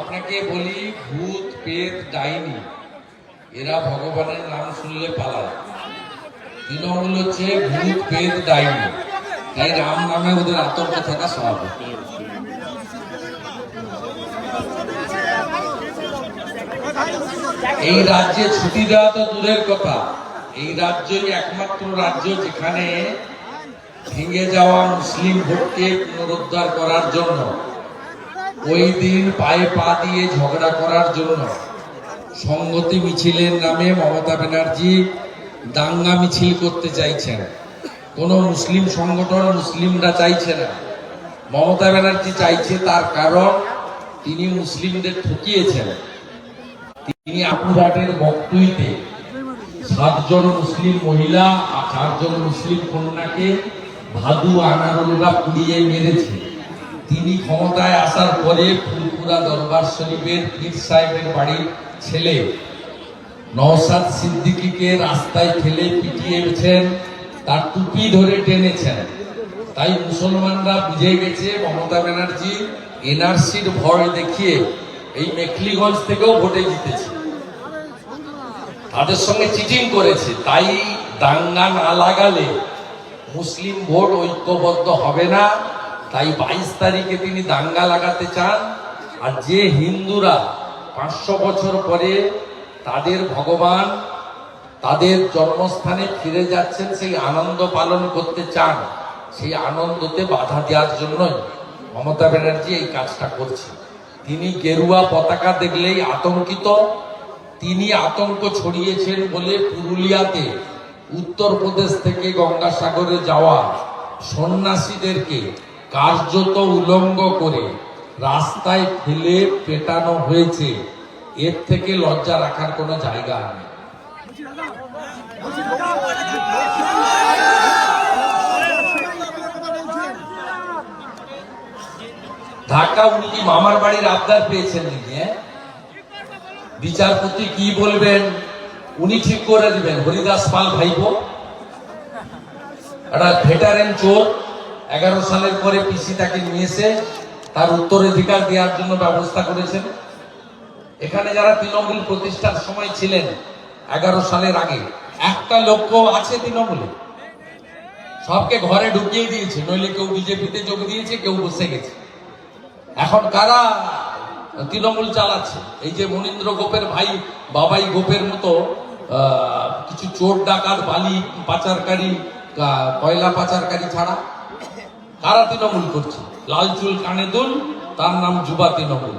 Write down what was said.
আপনাকে বলি, ভূত পেট ডাইনি, এরা ভগবানের নাম শুনলে পালায়। তৃণমূল হচ্ছে ভূত পেট ডাইনি। তাই রাম নামে ওদের আতঙ্ক থাকা স্বাভাবিক। এই রাজ্যে ছুটি দেওয়া তো দূরের কথা। এই রাজ্যই একমাত্র রাজ্য যেখানে ভেঙে যাওয়া মুসলিম ভোটকে পুনরুদ্ধার করার জন্য ওই দিন পায়ে পা দিয়ে ঝগড়া করার জন্য সংগতি মিছিলের নামে মমতা ব্যানার্জি দাঙ্গা মিছিল করতে চাইছেন। কোন মুসলিম সংগঠন মুসলিমরা চাইছে না। মমতা ব্যানার্জি চাইছে তার কারণ তিনি মুসলিমদের ঠকিয়েছেন। তিনি আপুরহাটের বক্তুইতে সাতজন মুসলিম মহিলা আর চারজন মুসলিম কন্যাকে ভাদু আনারুলরা পুড়িয়ে মেরেছে। তিনি ক্ষমতায় আসার পরে ফুলপুরা দরবার শরীফের পীর সাহেবের বাড়ির ছেলে নওসাদ সিদ্দিকীকে রাস্তায় ফেলে পিটিয়েছেন তার টুপি ধরে টেনেছেন। তাই মুসলমানরা বুঝে গেছে, মমতা ব্যানার্জি এনআরসির ভয় দেখিয়ে এই মেখলিগঞ্জ থেকেও ভোটে জিতেছে। তাদের সঙ্গে চিটিং করেছে। তাই দাঙ্গা না লাগালে মুসলিম ভোট ঐক্যবদ্ধ হবে না। তাই বাইশ তারিখে তিনি দাঙ্গা লাগাতে চান। আর যে হিন্দুরা পাঁচশো বছর পরে তাদের ভগবান তাদের জন্মস্থানে ফিরে যাচ্ছেন, সেই আনন্দ পালন করতে চান, সেই আনন্দতে বাধা দেওয়ার জন্যই মমতা ব্যানার্জি এই কাজটা করছে তিনি গেরুয়া পতাকা দেখলেই আতঙ্কিত। তিনি আতঙ্ক ছড়িয়েছেন বলে পুরুলিয়াতে উত্তরপ্রদেশ থেকে গঙ্গাসাগরে যাওয়া সন্ন্যাসীদেরকে কার্যত উলঙ্গ করে রাস্তায় ফেলে পেটানো হয়েছে। এর থেকে লজ্জা রাখার কোনো জায়গা নেই। ঢাকা উনি মামার বাড়ির আবদার পেয়েছেন নাকি হ্যাঁ? বিচারপতি কি বলবেন? উনি ঠিক করে দিবেন। হরিদাস পাল ভাইপো, একটা ভেটারেন চোর। এগারো সালের পরে পিসি তাকে নিয়ে এসে তার উত্তরাধিকার দেওয়ার জন্য ব্যবস্থা করেছেন। এখানে যারা তৃণমূল প্রতিষ্ঠার সময় ছিলেন, এগারো সালের আগে, একটা লক্ষ্য আছে তৃণমূলে। সবকে ঘরে ঢুকিয়ে দিয়েছে, নইলে কেউ বিজেপিতে যোগ দিয়েছে, কেউ বসে গেছে। এখন কারা তৃণমূল চালাচ্ছে? এই যে মনীন্দ্র গোপের ভাই, বাবাই গোপের মতো কিছু চোর ডাকাত, বালি পাচারকারী কয়লা পাচারকারী ছাড়া কারা তৃণমূল করছে। লাল চুল কানে দুল তার নাম যুবা তৃণমূল